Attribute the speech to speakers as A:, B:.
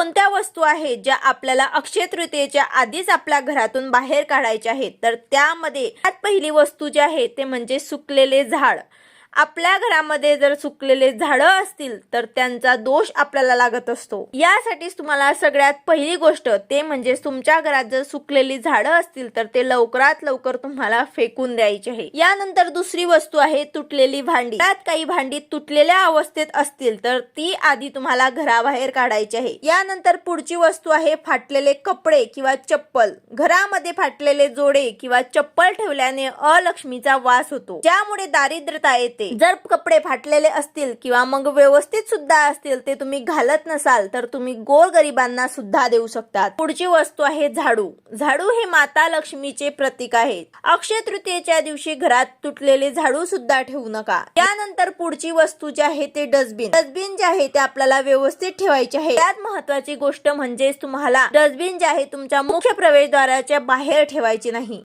A: कोणत्या वस्तू आहेत ज्या आपल्याला अक्षय तृतीयेच्या आधीच आपल्या घरातून बाहेर काढायच्या आहेत? तर त्यामध्ये पहिली वस्तू जी आहे ते म्हणजे सुकलेले झाड. आपल्या घरामध्ये जर सुकलेले झाडं असतील तर त्यांचा दोष आपल्याला लागत असतो. यासाठीच तुम्हाला सगळ्यात पहिली गोष्ट ते म्हणजे तुमच्या घरात जर सुकलेली झाडं असतील तर ते लवकरात लवकर तुम्हाला फेकून द्यायचे आहे. यानंतर दुसरी वस्तू आहे तुटलेली भांडी. त्यात काही भांडी तुटलेल्या अवस्थेत असतील तर ती आधी तुम्हाला घराबाहेर काढायची आहे. यानंतर पुढची वस्तू आहे फाटलेले कपडे किंवा चप्पल. घरामध्ये फाटलेले जोडे किंवा चप्पल ठेवल्याने अलक्ष्मीचा वास होतो. ज्यामुळे दारिद्रता येते जर कपडे फाटलेले असतील किंवा मग व्यवस्थित सुद्धा असतील ते तुम्ही घालत नसाल तर तुम्ही गोरगरिबांना सुद्धा देऊ शकतात. पुढची वस्तू आहे झाडू. झाडू हे माता लक्ष्मीचे प्रतीक आहे अक्षय तृतीयेच्या दिवशी घरात तुटलेले झाडू सुद्धा ठेवू नका. त्यानंतर पुढची वस्तू जी आहे ते डस्टबिन. डस्टबिन जे आहे ते आपल्याला व्यवस्थित ठेवायचे आहे. त्यात महत्वाची गोष्ट म्हणजे तुम्हाला डस्टबिन जे आहे तुमच्या मुख्य प्रवेशद्वाराच्या बाहेर ठेवायचे नाही.